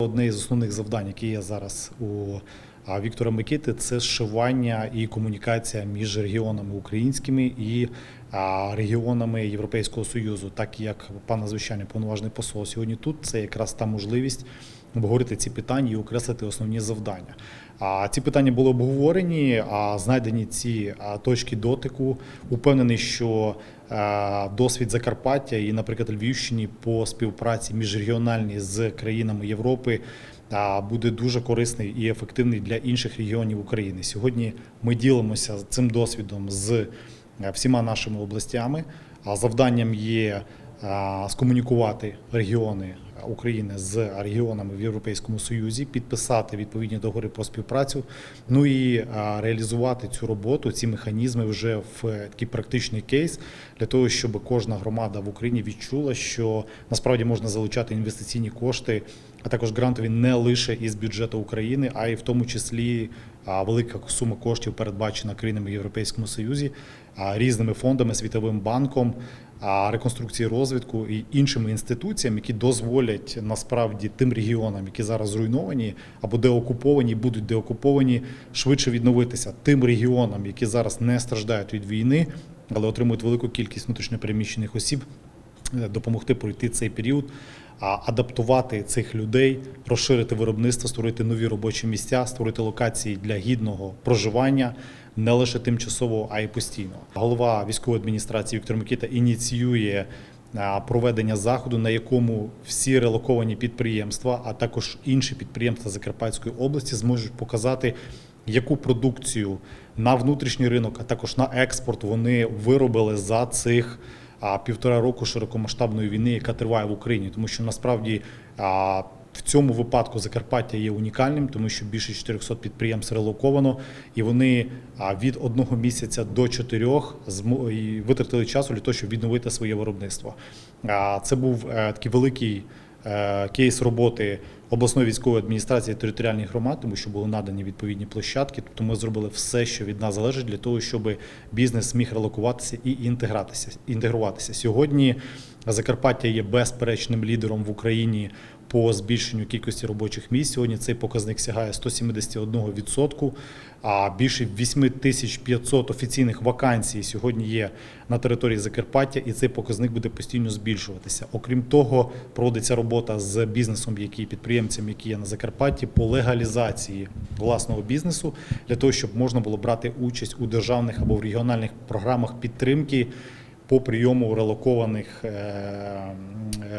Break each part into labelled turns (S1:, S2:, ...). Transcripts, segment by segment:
S1: Одне із основних завдань, які є зараз у Віктора Микити, це зшивання і комунікація між регіонами українськими і регіонами Європейського союзу. Так як пан надзвичайний повноважний посол сьогодні тут, це якраз та можливість обговорити ці питання і окреслити основні завдання. А ці питання були обговорені, а знайдені ці точки дотику. Упевнений, що досвід Закарпаття і, наприклад, Львівщині по співпраці міжрегіональній з країнами Європи буде дуже корисний і ефективний для інших регіонів України. Сьогодні ми ділимося цим досвідом з е, всіма нашими областями. А завданням є скомунікувати регіони України з регіонами в Європейському Союзі, підписати відповідні договори про співпрацю, ну і реалізувати цю роботу, ці механізми вже в такий практичний кейс для того, щоб кожна громада в Україні відчула, що насправді можна залучати інвестиційні кошти, а також грантові не лише із бюджету України, а й в тому числі велика сума коштів передбачена країнами в Європейському Союзі, різними фондами, Світовим банком, реконструкції розвитку і іншими інституціями, які дозволять насправді тим регіонам, які зараз зруйновані або деокуповані, будуть деокуповані, швидше відновитися тим регіонам, які зараз не страждають від війни, але отримують велику кількість внутрішньопереміщених осіб допомогти пройти цей період, адаптувати цих людей, розширити виробництво, створити нові робочі місця, створити локації для гідного проживання. Не лише тимчасово, а й постійно. Голова військової адміністрації Віктор Микита ініціює проведення заходу, на якому всі релоковані підприємства, а також інші підприємства Закарпатської області зможуть показати, яку продукцію на внутрішній ринок, а також на експорт вони виробили за цих а, півтора року широкомасштабної війни, яка триває в Україні, тому що насправді а, в цьому випадку Закарпаття є унікальним, тому що більше 400 підприємств релоковано, і вони від одного місяця до чотирьох витратили часу для того, щоб відновити своє виробництво. Це був е, такий великий е, кейс роботи обласної військової адміністрації територіальних громад, тому що були надані відповідні площадки. Тобто ми зробили все, що від нас залежить, для того, щоб бізнес міг релокуватися і інтегратися, інтегруватися. Сьогодні Закарпаття є безперечним лідером в Україні по збільшенню кількості робочих місць. Сьогодні цей показник сягає 171%, а більше 8500 офіційних вакансій сьогодні є на території Закарпаття, і цей показник буде постійно збільшуватися. Окрім того, проводиться робота з бізнесом, які підприємцями, які є на Закарпатті, по легалізації власного бізнесу для того, щоб можна було брати участь у державних або в регіональних програмах підтримки по прийому релокованих е, е,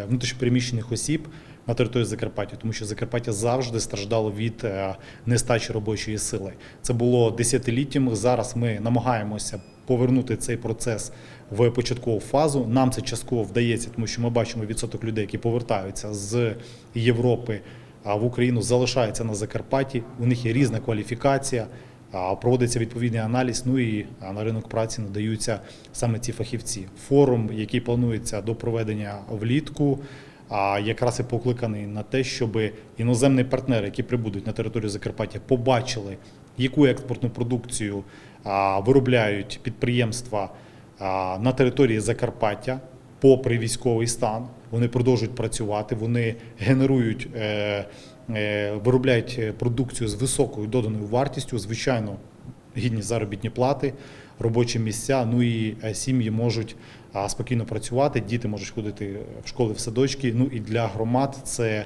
S1: внутрішньопереміщених осіб на території Закарпаття, тому що Закарпаття завжди страждало від е, нестачі робочої сили. Це було десятиліттями. Зараз ми намагаємося повернути цей процес в початкову фазу. Нам це частково вдається, тому що ми бачимо відсоток людей, які повертаються з Європи в Україну, залишаються на Закарпатті. У них є різна кваліфікація. Проводиться відповідний аналіз, ну і на ринок праці надаються саме ці фахівці. Форум, який планується до проведення влітку, а якраз і покликаний на те, щоб іноземні партнери, які прибудуть на територію Закарпаття, побачили, яку експортну продукцію виробляють підприємства на території Закарпаття, попри військовий стан. Вони продовжують працювати, вони генерують, е, е, виробляють продукцію з високою доданою вартістю, звичайно, гідні заробітні плати, робочі місця. Ну і е, сім'ї можуть спокійно працювати, діти можуть ходити в школи, в садочки. Ну і для громад це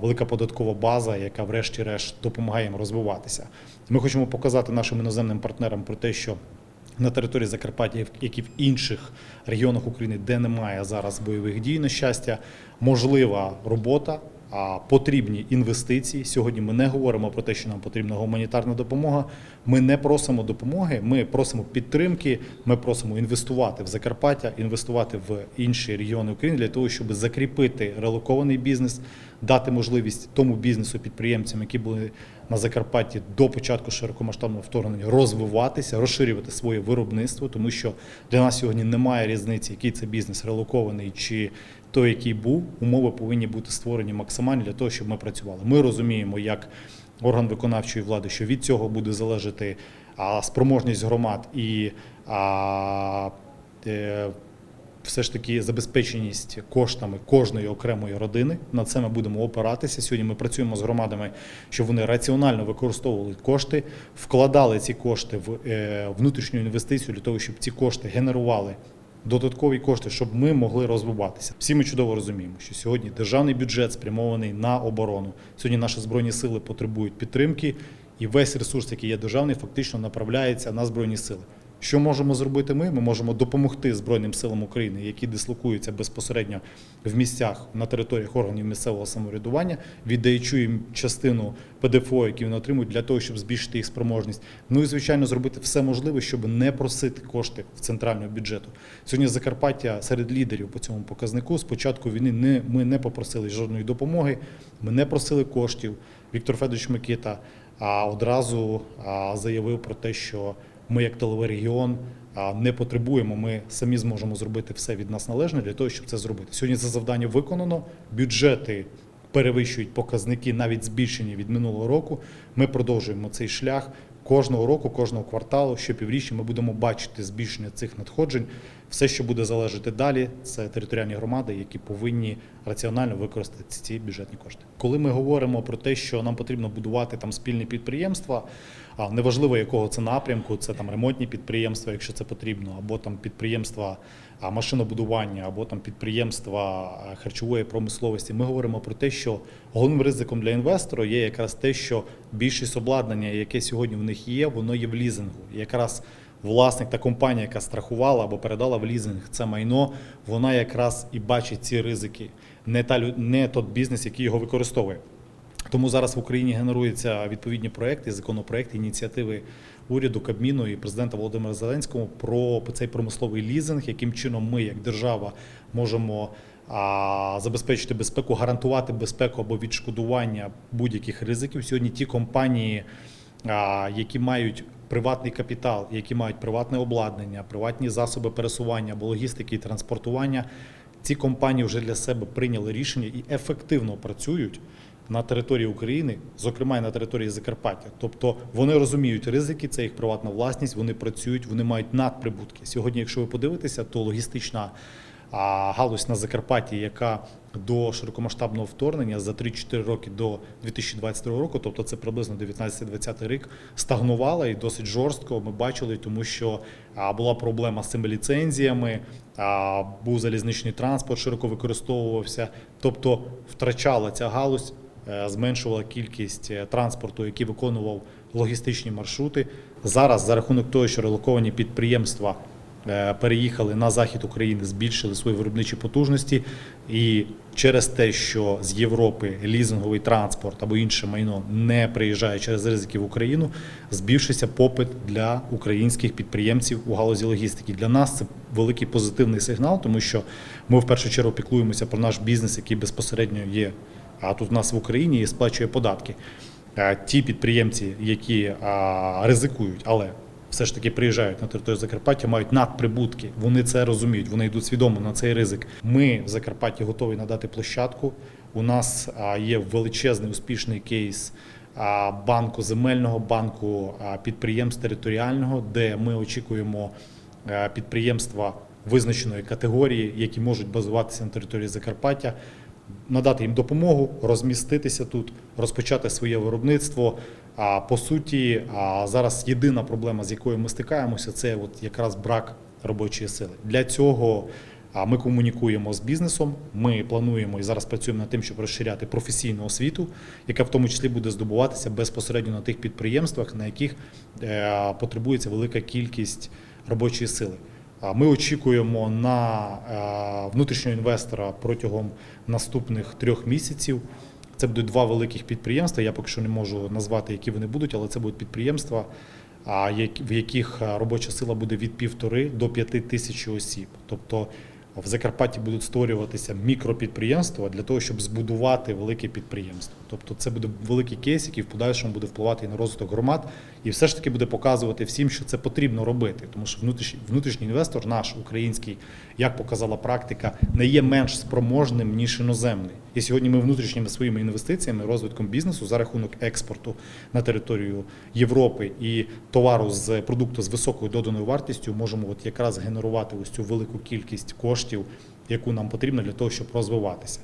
S1: велика податкова база, яка, врешті-решт, допомагає їм розвиватися. Ми хочемо показати нашим іноземним партнерам про те, що на території Закарпаття, як і в інших регіонах України, де немає зараз бойових дій, на щастя, можлива робота, потрібні інвестиції. Сьогодні ми не говоримо про те, що нам потрібна гуманітарна допомога. Ми не просимо допомоги, ми просимо підтримки. Ми просимо інвестувати в Закарпаття, інвестувати в інші регіони України для того, щоб закріпити релокований бізнес, дати можливість тому бізнесу, підприємцям, які були на Закарпатті до початку широкомасштабного вторгнення, розвиватися, розширювати своє виробництво, тому що для нас сьогодні немає різниці, який це бізнес релокований чи той, який був. Умови повинні бути створені максимально для того, щоб ми працювали. Ми розуміємо, як орган виконавчої влади, що від цього буде залежати спроможність громад і е, все ж таки забезпеченість коштами кожної окремої родини. На це ми будемо опиратися. Сьогодні ми працюємо з громадами, щоб вони раціонально використовували кошти, вкладали ці кошти в е, внутрішню інвестицію для того, щоб ці кошти генерували додаткові кошти, щоб ми могли розвиватися. Всі ми чудово розуміємо, що сьогодні державний бюджет спрямований на оборону. Сьогодні наші збройні сили потребують підтримки, і весь ресурс, який є державний, фактично направляється на збройні сили. Що можемо зробити ми? Ми можемо допомогти Збройним силам України, які дислокуються безпосередньо в місцях на територіях органів місцевого самоврядування, віддаючи їм частину ПДФО, які вони отримують, для того, щоб збільшити їх спроможність. Ну і звичайно зробити все можливе, щоб не просити кошти в центрального бюджету. Сьогодні Закарпаття серед лідерів по цьому показнику. З початку війни не ми не попросили жодної допомоги, ми не просили коштів. Віктор Федорович Микита а одразу заявив про те, що ми, як телерегіон, регіон, не потребуємо. Ми самі зможемо зробити все від нас належне для того, щоб це зробити. Сьогодні це завдання виконано. Бюджети перевищують показники, навіть збільшені від минулого року. Ми продовжуємо цей шлях. Кожного року, кожного кварталу, Щопіврічні ми будемо бачити збільшення цих надходжень. Все, що буде залежати далі, це територіальні громади, які повинні раціонально використати ці бюджетні кошти. Коли ми говоримо про те, що нам потрібно будувати там спільні підприємства, а неважливо якого це напрямку, це там ремонтні підприємства, якщо це потрібно, або там підприємства машинобудування, або там підприємства харчової промисловості. Ми говоримо про те, що головним ризиком для інвестора є якраз те, що більшість обладнання, яке сьогодні в них є, воно є в лізингу. І якраз власник та компанія, яка страхувала або передала в лізинг це майно, вона якраз і бачить ці ризики, не та не той бізнес, який його використовує. Тому зараз в Україні генеруються відповідні проекти, законопроекти, ініціативи уряду, Кабміну і президента Володимира Зеленського про цей промисловий лізинг, яким чином ми, як держава, можемо а, забезпечити безпеку, гарантувати безпеку або відшкодування будь-яких ризиків. Сьогодні ті компанії, а, які мають приватний капітал, які мають приватне обладнання, приватні засоби пересування або логістики і транспортування, ці компанії вже для себе прийняли рішення і ефективно працюють на території України, зокрема і на території Закарпаття. Тобто вони розуміють ризики, це їх приватна власність, вони працюють, вони мають надприбутки. Сьогодні, якщо ви подивитеся, то логістична а, галузь на Закарпатті, яка до широкомасштабного вторгнення за 3-4 роки до 2022 року, тобто це приблизно 19-20 рік, стагнувала і досить жорстко. Ми бачили, тому що була проблема з цими ліцензіями, був залізничний транспорт, широко використовувався, тобто втрачала ця галузь. е, Зменшувала кількість е, транспорту, який виконував логістичні маршрути. Зараз за рахунок того, що релоковані підприємства переїхали на захід України, збільшили свої виробничі потужності, і через те, що з Європи лізинговий транспорт або інше майно не приїжджає через ризики в Україну, збільшився попит для українських підприємців у галузі логістики. Для нас це великий позитивний сигнал, тому що ми в першу чергу піклуємося про наш бізнес, який безпосередньо є а тут в нас в Україні і сплачує податки. Е, Ті підприємці, які ризикують, але все ж таки приїжджають на територію Закарпаття, мають надприбутки. Вони це розуміють, вони йдуть свідомо на цей ризик. Ми в Закарпатті готові надати площадку. У нас є величезний успішний кейс банку земельного, банку підприємств територіального, де ми очікуємо е, підприємства визначеної категорії, які можуть базуватися на території Закарпаття надати їм допомогу, розміститися тут, розпочати своє виробництво. А по суті, а зараз єдина проблема, з якою ми стикаємося, це от якраз брак робочої сили. Для цього ми комунікуємо з бізнесом. Ми плануємо і зараз працюємо над тим, щоб розширяти професійну освіту, яка в тому числі буде здобуватися безпосередньо на тих підприємствах, на яких е, потребується велика кількість робочої сили. Ми очікуємо на е, внутрішнього інвестора протягом наступних трьох місяців. Це будуть два великих підприємства. Я поки що не можу назвати, які вони будуть, але це будуть підприємства, в яких робоча сила буде від півтори до п'яти тисяч осіб. Тобто в Закарпатті будуть створюватися мікропідприємства для того, щоб збудувати велике підприємство. Тобто це буде великий кейс, який в подальшому буде впливати і на розвиток громад, і все ж таки буде показувати всім, що це потрібно робити. Тому що внутрішній, внутрішній інвестор, наш український, як показала практика, не є менш спроможним ніж іноземний. І сьогодні ми внутрішніми своїми інвестиціями, розвитком бізнесу за рахунок експорту на територію Європи і товару з продукту з високою доданою вартістю можемо от якраз генерувати ось цю велику кількість коштів коштів, яку нам потрібно для того, щоб розвиватися.